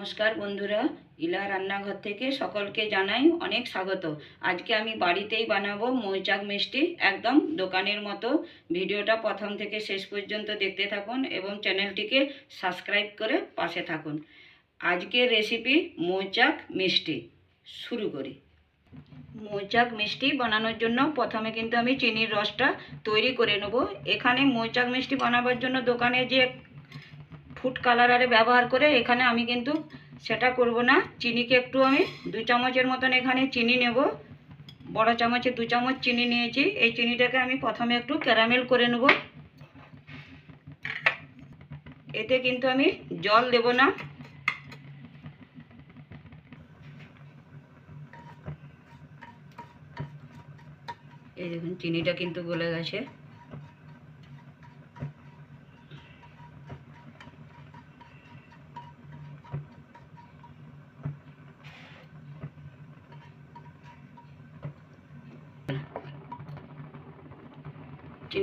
নমস্কার বন্ধুরা, ইলা রান্নাঘর থেকে সকলকে জানাই অনেক স্বাগত। আজকে আমি বাড়িতেই বানাবো মৌচাক মিষ্টি, একদম দোকানের মতো। ভিডিওটা প্রথম থেকে শেষ পর্যন্ত দেখতে থাকুন এবং চ্যানেলটিকে সাবস্ক্রাইব করে পাশে থাকুন। আজকের রেসিপি মৌচাক মিষ্টি। শুরু করি। মৌচাক মিষ্টি বানানোর জন্য প্রথমে কিন্তু আমি চিনির রসটা তৈরি করে নেব। এখানে মৌচাক মিষ্টি বানাবার জন্য দোকানে যে ফুড কালারারে ব্যবহার করে এখানে আমি কিন্তু সেটা করব না। চিনিকে একটু আমি দু চামচের মতন এখানে চিনি নেব। বড় চামচে দু চামচ চিনি নিয়েছি। এই চিনিটাকে আমি প্রথমে একটু ক্যারামেল করে নেব। এতে কিন্তু আমি জল দেব না। এই দেখুন, চিনিটা কিন্তু গলে গেছে।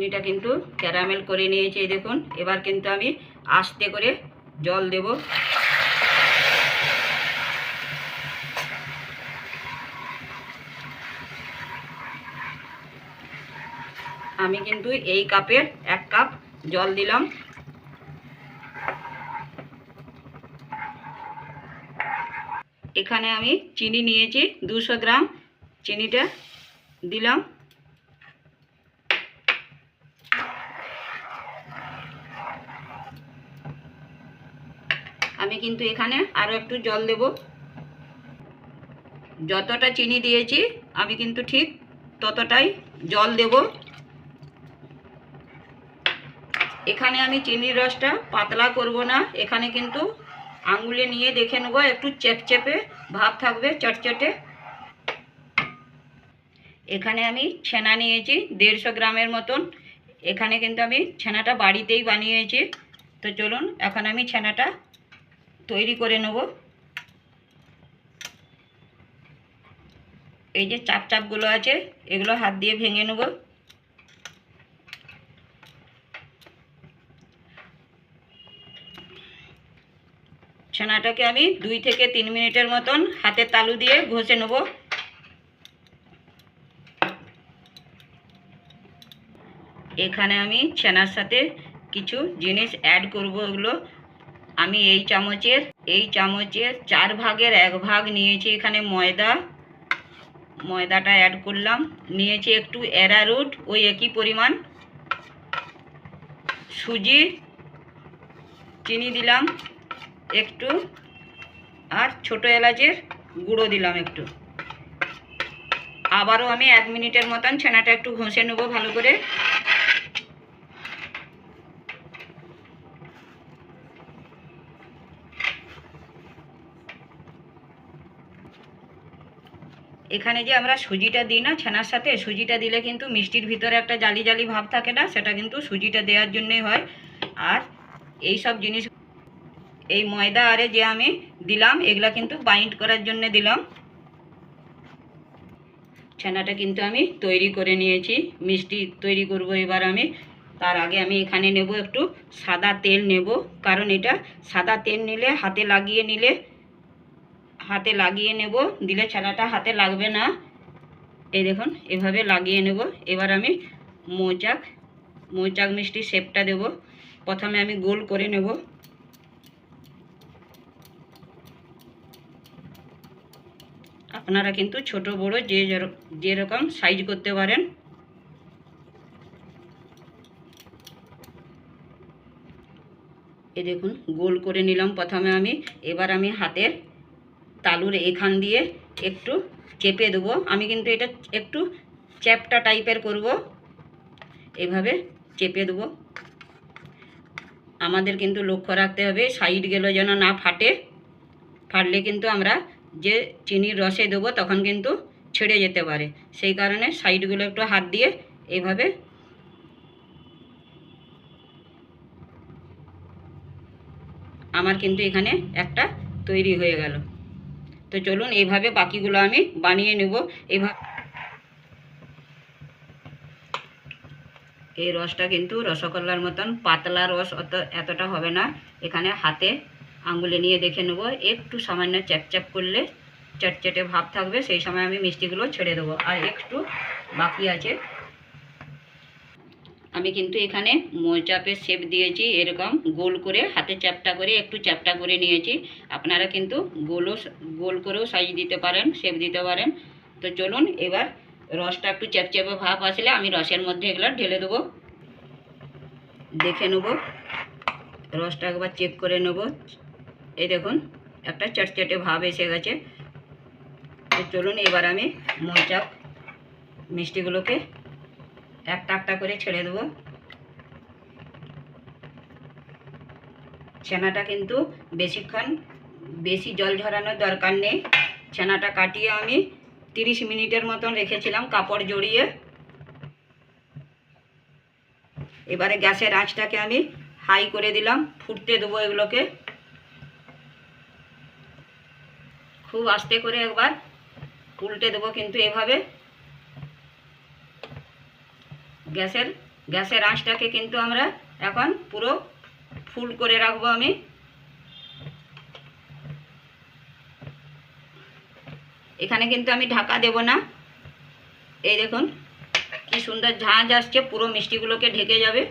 চিনিটা কিন্তু ক্যারামেল করে নিয়েছি দেখুন। এবার কিন্তু আমি আস্তে করে জল দেব। আমি কিন্তু এই কাপের এক কাপ জল দিলাম। এখানে আমি চিনি নিয়েছি, দুশো গ্রাম চিনিটা দিলাম আমি কিন্তু এখানে আরও একটু জল দেব। যতটা চিনি দিয়েছি, আমি কিন্তু ঠিক ততটাই জল দেব। এখানে আমি চিনির রসটা পাতলা করব না, এখানে কিন্তু আঙুলে নিয়ে দেখে নেব, একটু চেপচেপে ভাব থাকবে চটচটে। এখানে আমি ছানা নিয়েছি, দেড়শো গ্রামের মতন। এখানে কিন্তু আমি ছানাটা বাড়িতেই বানিয়েছি। তো চলুন, এখন আমি ছানাটা তৈরি করে নেব। এই যে চাপ চাপগুলো আছে, এগুলো হাত দিয়ে ভেঙে নেব। ছানাটাকে আমি দুই থেকে তিন মিনিটের মতন হাতে তালু দিয়ে ঘষে নেব। এখানে আমি ছানার সাথে কিছু জিনিস অ্যাড করব ওগুলো। আমি এই চামচের এই চামচের চার ভাগের এক ভাগ নিয়েছি এখানে ময়দা। ময়দাটা অ্যাড করলাম। নিয়েছি একটু অ্যারারুট ওই একই পরিমাণ। সুজি, চিনি দিলাম একটু। আর ছোট এলাচের গুঁড়ো দিলাম একটু। আবারও আমি এক মিনিটের মতন ছানাটা একটু ঘষে নেব ভালো করে। এখানে যে আমরা সুজিটা দিই না ছানার সাথে, সুজিটা দিলে কিন্তু মিষ্টির ভিতরে একটা জালি জালি ভাব থাকে না, সেটা কিন্তু সুজিটা দেওয়ার জন্যই হয়। আর এই সব জিনিস, এই ময়দা আরে যে আমি দিলাম, এগুলা কিন্তু বাইন্ড করার জন্য দিলাম। ছানাটা কিন্তু আমি তৈরি করে নিয়েছি, মিষ্টি তৈরি করব এবার আমি। তার আগে আমি এখানে নেব একটু সাদা তেল নেব, কারণ এটা সাদা তেল নিলে, হাতে লাগিয়ে নিলে হাতে লাগিয়ে নেব। দিলে ছানাটা হাতে লাগবে না। এই দেখুন, এভাবে লাগিয়ে নেব। এবার আমি মৌচাক মৌচাক মিষ্টি শেপটা দেব। প্রথমে আমি গোল করে নেব। আপনারা কিন্তু ছোট, বড় যে যের- যেরকম সাইজ করতে পারেন। এই দেখুন, গোল করে নিলাম প্রথমে আমি। এবার আমি হাতের তালুর এখান দিয়ে একটু চেপে দেবো। আমি কিন্তু এটা একটু চ্যাপটা টাইপের করব। এভাবে চেপে দেবো। আমাদের কিন্তু লক্ষ্য রাখতে হবে সাইডগুলো যেন না ফাটে। ফাটলে কিন্তু আমরা যে চিনির রসে দেবো তখন কিন্তু ছেড়ে যেতে পারে। সেই কারণে সাইডগুলো একটু হাত দিয়ে এইভাবে আমার কিন্তু এখানে একটা তৈরি হয়ে গেল। তো চলুন এইভাবে বাকিগুলো আমি বানিয়ে নেব। এইভাবে এই রসটা কিন্তু রসগোল্লার মতন পাতলা রস অত এতটা হবে না। এখানে হাতে আঙুলে নিয়ে দেখে নেব। একটু সামান্য চ্যাপচ্যাপ করলে চটচটে ভাব থাকবে। সেই সময় আমি মিষ্টিগুলো ছেড়ে দেবো। আর একটু বাকি আছে আমি কিন্তু এখানে মোচাপের শেপ দিয়েছি, এরকম গোল করে, হাতে চ্যাপটা করে, একটু চ্যাপটা করে নিয়েছি। আপনারা কিন্তু গোলও গোল করেও সাইজ দিতে পারেন শেপ দিতে পারেন। তো চলুন এবার রসটা একটু চ্যাপচ্যাপে ভাব আসলে আমি রসের মধ্যে এগুলো ঢেলে দেবো। দেখে নেব। রসটা একবার চেক করে নেব। এই দেখুন, একটা চটচটে ভাব এসে গেছে। তো চলুন এবার আমি মোচাক মিষ্টিগুলোকে একটা একটা করে ছেড়ে দেবো। ছানাটা কিন্তু বেশিক্ষণ বেশি জল ঝরানোর দরকার নেই। ছানাটা কাটিয়ে আমি তিরিশ মিনিটের মতন রেখেছিলাম কাপড় জড়িয়ে। এবারে গ্যাসের আঁচটাকে আমি হাই করে দিলাম, ফুটতে দেবো এগুলোকে। খুব আস্তে করে একবার উল্টে দেবো কিন্তু এভাবে। গ্যাসের গ্যাসের আঁচটাকে কিন্তু আমরা এখন পুরো ফুল করে রাখব আমি। এখানে কিন্তু আমি ঢাকা দেব না। এই দেখুন, কি সুন্দর ঝাঁঝ আসছে, পুরো মিষ্টিগুলোকে ঢেকে যাবে।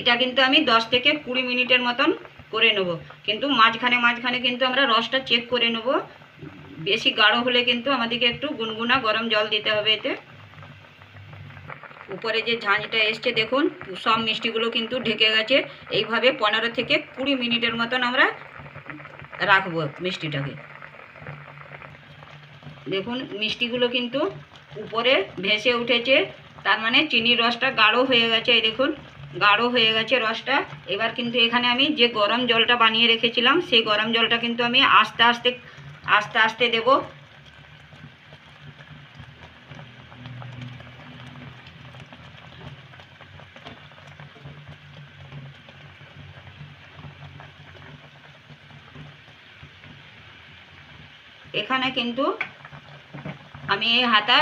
এটা কিন্তু আমি দশ থেকে কুড়ি মিনিটের মতন করে নেব। কিন্তু মাঝখানে মাঝখানে কিন্তু আমরা রসটা চেক করে নেব বেশি গাঢ় হলে কিন্তু আমাদেরকে একটু গুনগুনা গরম জল দিতে হবে এতে। উপরে যে ঝাঁঝটা এসছে দেখুন, সব মিষ্টিগুলো কিন্তু ঢেকে গেছে। এইভাবে পনেরো থেকে কুড়ি মিনিটের মতন আমরা রাখব মিষ্টিটাকে। দেখুন, মিষ্টিগুলো কিন্তু উপরে ভেসে উঠেছে। তার মানে চিনির রসটা গাঢ় হয়ে গেছে, এই দেখুন, গাঢ় হয়ে গেছে রসটা। এবার কিন্তু এখানে আমি যে গরম জলটা বানিয়ে রেখেছিলাম, সেই গরম জলটা কিন্তু আমি আস্তে আস্তে আস্তে আস্তে দেব। এখানে কিন্তু আমি এই হাতা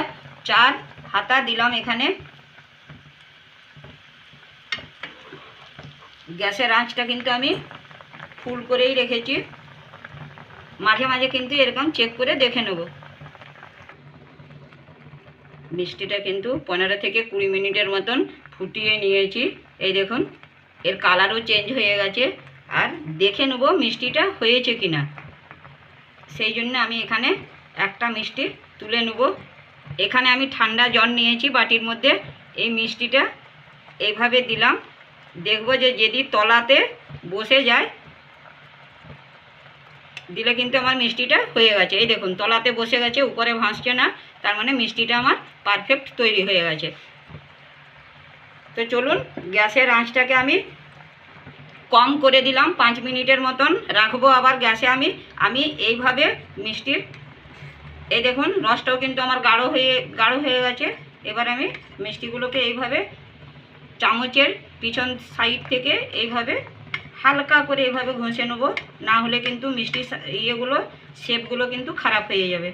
চার হাতা দিলাম এখানে। গ্যাসের আঁচটা কিন্তু আমি ফুল করেই রেখেছি। মাঝে মাঝে কিন্তু এরকম চেক করে দেখে নেব। মিষ্টিটা কিন্তু পনেরো থেকে কুড়ি মিনিটের মতন ফুটিয়ে নিয়েছি। এই দেখুন, এর কালারও চেঞ্জ হয়ে গেছে। আর দেখে নেব মিষ্টিটা হয়েছে কি না সেই জন্য আমি এখানে একটা মিষ্টি তুলে নেব। এখানে আমি ঠান্ডা জল নিয়েছি বাটির মধ্যে। এই মিষ্টিটা এইভাবে দিলাম। দেখব যে যদি তলাতে বসে যায় দিলে কিন্তু আমার মিষ্টিটা হয়ে গেছে। এই দেখুন, তলাতে বসে গেছে, উপরে ভাসছে না, তার মানে মিষ্টিটা আমার পারফেক্ট তৈরি হয়ে গেছে। তো চলুন, গ্যাসের আঁচটাকে আমি কম করে দিলাম, পাঁচ মিনিটের মতন রাখব আবার গ্যাসে আমি। আমি এইভাবে মিষ্টির, এই দেখুন, রসটাও কিন্তু আমার গাঢ় হয়ে গাঢ় হয়ে গেছে। এবার আমি মিষ্টিগুলোকে এইভাবে চামচের পিছন সাইড থেকে এইভাবে হালকা করে এভাবে ঘষে নেব, না হলে কিন্তু মিষ্টি ইয়েগুলো, শেপগুলো কিন্তু খারাপ হয়ে যাবে।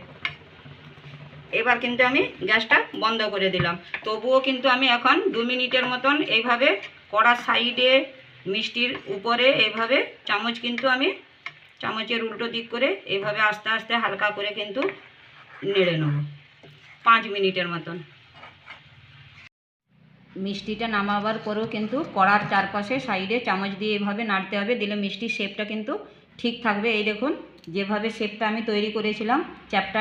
এবার কিন্তু আমি গ্যাসটা বন্ধ করে দিলাম। তবুও কিন্তু আমি এখন দু মিনিটের মতন এইভাবে কড়া সাইডে মিষ্টির উপরে এইভাবে চামচ কিন্তু আমি চামচের উল্টো দিক করে এইভাবে আস্তে আস্তে হালকা করে কিন্তু নেড়ে নেব, পাঁচ মিনিটের মতন। মিষ্টিটা নামাবার পরেও কিন্তু কড়ার চারপাশে সাইডে চামচ দিয়ে এভাবে নাড়তে হবে, দিলে মিষ্টির শেপটা কিন্তু ঠিক থাকবে। এই দেখুন, যেভাবে শেপটা আমি তৈরি করেছিলাম চ্যাপটা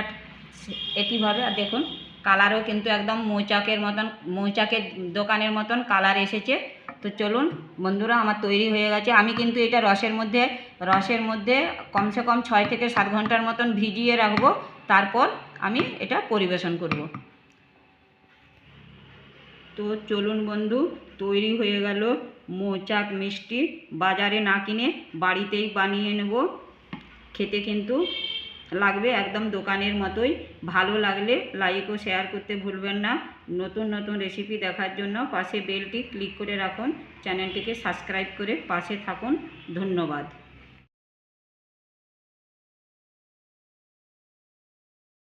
একইভাবে, আর দেখুন কালারও কিন্তু একদম মৌচাকের মতন, মৌচাকের দোকানের মতন কালার এসেছে। তো চলুন, বন্ধুরা, আমার তৈরি হয়ে গেছে। আমি কিন্তু এটা রসের মধ্যে রসের মধ্যে কমসে কম ছয় থেকে সাত ঘণ্টার মতন ভিজিয়ে রাখব। তারপর আমি এটা পরিবেশন করব। তো চলুন বন্ধু, তৈরি হয়ে গেল মোচাক মিষ্টি। বাজারে না কিনে বাড়িতেই বানিয়ে নেব। খেতে কিন্তু লাগবে একদম দোকানের মতোই। ভালো লাগলে লাইক ও শেয়ার করতে ভুলবেন না। নতুন নতুন রেসিপি দেখার জন্য পাশে বেলটি ক্লিক করে রাখুন। চ্যানেলটিকে সাবস্ক্রাইব করে পাশে থাকুন। ধন্যবাদ।